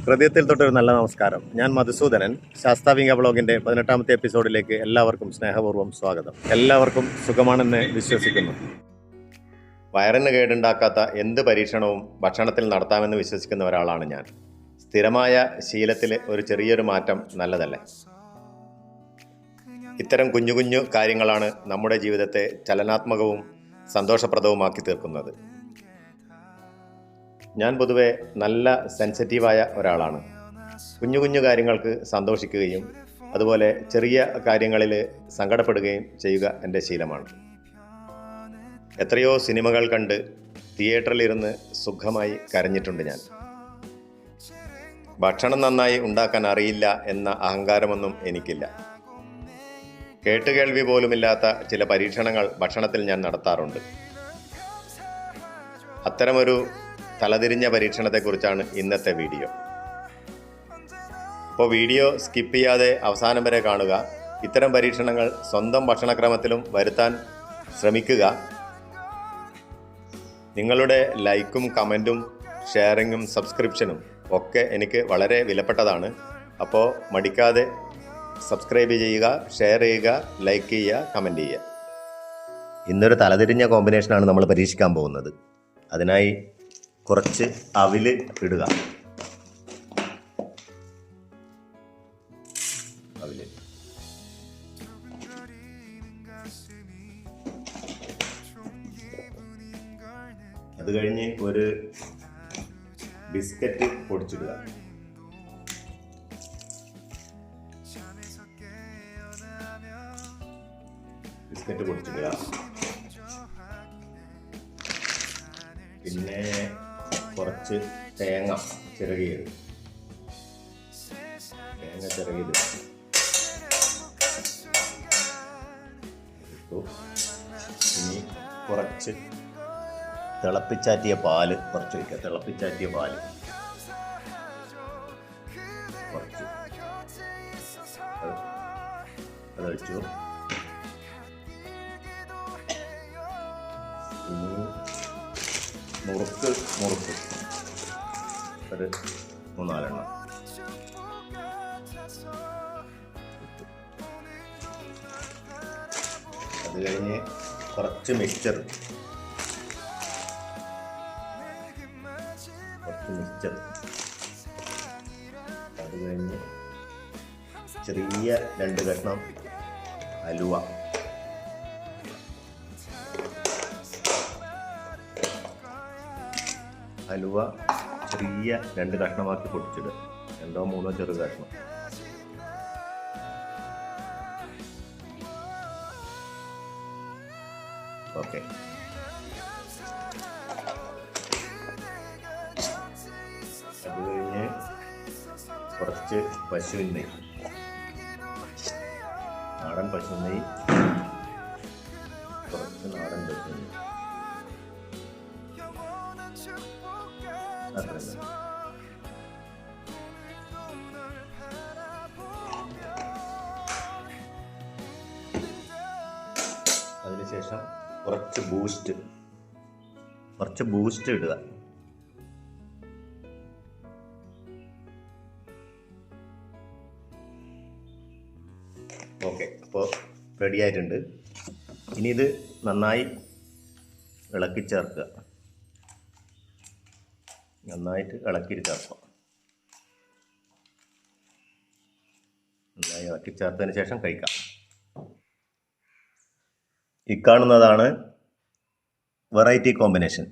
ഹൃദയത്തിൽ തൊട്ടൊരു നല്ല നമസ്കാരം. ഞാൻ മധുസൂദനൻ. ശാസ്താവിംഗ ബ്ലോഗിന്റെ പതിനെട്ടാമത്തെ എപ്പിസോഡിലേക്ക് എല്ലാവർക്കും സ്നേഹപൂർവം സ്വാഗതം. എല്ലാവർക്കും സുഖമാണെന്ന് വിശ്വസിക്കുന്നു. വയറിന് കേടുണ്ടാക്കാത്ത എന്ത് പരീക്ഷണവും ഭക്ഷണത്തിൽ നടത്താമെന്ന് വിശ്വസിക്കുന്ന ഒരാളാണ് ഞാൻ. സ്ഥിരമായ ശീലത്തിലെ ഒരു ചെറിയൊരു മാറ്റം നല്ലതല്ലേ? ഇത്തരം കുഞ്ഞു കുഞ്ഞു കാര്യങ്ങളാണ് നമ്മുടെ ജീവിതത്തെ ചലനാത്മകവും സന്തോഷപ്രദവുമാക്കി തീർക്കുന്നത്. ഞാൻ പൊതുവെ നല്ല സെൻസിറ്റീവായ ഒരാളാണ്. കുഞ്ഞു കുഞ്ഞു കാര്യങ്ങൾക്ക് സന്തോഷിക്കുകയും അതുപോലെ ചെറിയ കാര്യങ്ങളിൽ സങ്കടപ്പെടുകയും ചെയ്യുക എന്റെ ശീലമാണ്. എത്രയോ സിനിമകൾ കണ്ട് തിയേറ്ററിലിരുന്ന് സുഖമായി കരഞ്ഞിട്ടുണ്ട് ഞാൻ. ഭക്ഷണം നന്നായി ഉണ്ടാക്കാൻ അറിയില്ല എന്ന അഹങ്കാരമൊന്നും എനിക്കില്ല. കേട്ടുകേൾവി പോലുമില്ലാത്ത ചില പരീക്ഷണങ്ങൾ ഭക്ഷണത്തിൽ ഞാൻ നടത്താറുണ്ട്. അത്തരമൊരു തലതിരിഞ്ഞ പരീക്ഷണത്തെക്കുറിച്ചാണ് ഇന്നത്തെ വീഡിയോ. ഇപ്പോൾ വീഡിയോ സ്കിപ്പ് ചെയ്യാതെ അവസാനം വരെ കാണുക. ഇത്തരം പരീക്ഷണങ്ങൾ സ്വന്തം ഭക്ഷണക്രമത്തിലും വരുത്താൻ ശ്രമിക്കുക. നിങ്ങളുടെ ലൈക്കും കമന്റും ഷെയറിങ്ങും സബ്സ്ക്രിപ്ഷനും ഒക്കെ എനിക്ക് വളരെ വിലപ്പെട്ടതാണ്. അപ്പോൾ മടിക്കാതെ സബ്സ്ക്രൈബ് ചെയ്യുക ഷെയർ ചെയ്യുക ലൈക്ക് ചെയ്യുക കമന്റ് ചെയ്യുക. ഇന്നൊരു തലതിരിഞ്ഞ കോമ്പിനേഷനാണ് നമ്മൾ പരീക്ഷിക്കാൻ പോകുന്നത്. അതിനായി കുറച്ച് അവിൽ ഇടുക. അവിൽ. അത് കഴിഞ്ഞ് ഒരു ബിസ്ക്കറ്റ് പൊടിച്ചിടുക. ബിസ്ക്കറ്റ് പൊടിച്ചിടുക. തേങ്ങ ചിറകിയത് തേങ്ങ ചിറകിയത് ഇനി കുറച്ച് തിളപ്പിച്ചാറ്റിയ പാൽ കുറച്ച് വയ്ക്കുക തിളപ്പിച്ചാറ്റിയ പാൽ. കുറച്ച്. അത് വെച്ചു ഇനി മുറുക്ക് മുറുക്ക്. ഒരു മൂന്നാലെണ്ണം. അത് കഴിഞ്ഞ് കുറച്ച് മിക്സ്ചർ കുറച്ച് മിക്സ്ചർ അത് കഴിഞ്ഞ് ചെറിയ രണ്ട് കഷ്ണം അലുവ. അലുവ ചെറിയ രണ്ട് കഷ്ണമാക്കി പൊട്ടിച്ചിടുക രണ്ടോ മൂന്നോ ചെറു കഷ്ണം. ഓക്കെ. അത് കഴിഞ്ഞ് കുറച്ച് പശുവിൻ നെയ് നാടൻ പശു നെയ് കുറച്ച് നാടൻ പശു നെയ്യ് അതിനുശേഷം കുറച്ച് ബൂസ്റ്റ് കുറച്ച് ബൂസ്റ്റ് ഇടുക. ഓക്കെ അപ്പോൾ റെഡി ആയിട്ടുണ്ട്. ഇനി ഇത് നന്നായി ഇളക്കി ചേർക്കുക. നന്നായിട്ട് ഇളക്കി ചേർക്കാം നന്നായി ഇളക്കി ചേർത്തതിന് ശേഷം കഴിക്കാം. ഈ കാണുന്നതാണ് വെറൈറ്റി കോമ്പിനേഷൻ.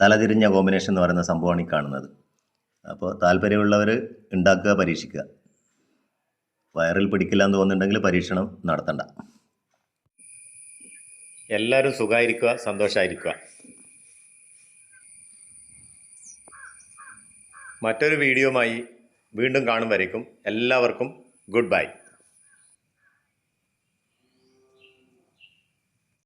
തലതിരിഞ്ഞ കോമ്പിനേഷൻ എന്ന് പറയുന്ന സംഭവമാണ് ഈ കാണുന്നത്. അപ്പോൾ താല്പര്യമുള്ളവർ ഉണ്ടാക്കുക പരീക്ഷിക്കുക. വയറിൽ പിടിക്കില്ല എന്ന് തോന്നുന്നുണ്ടെങ്കിൽ പരീക്ഷണം നടത്തണ്ട. എല്ലാവരും സുഖമായിരിക്കുക സന്തോഷമായിരിക്കുക. മറ്റൊരു വീഡിയോമായി വീണ്ടും കാണും വരയ്ക്കും എല്ലാവർക്കും ഗുഡ് ബൈ.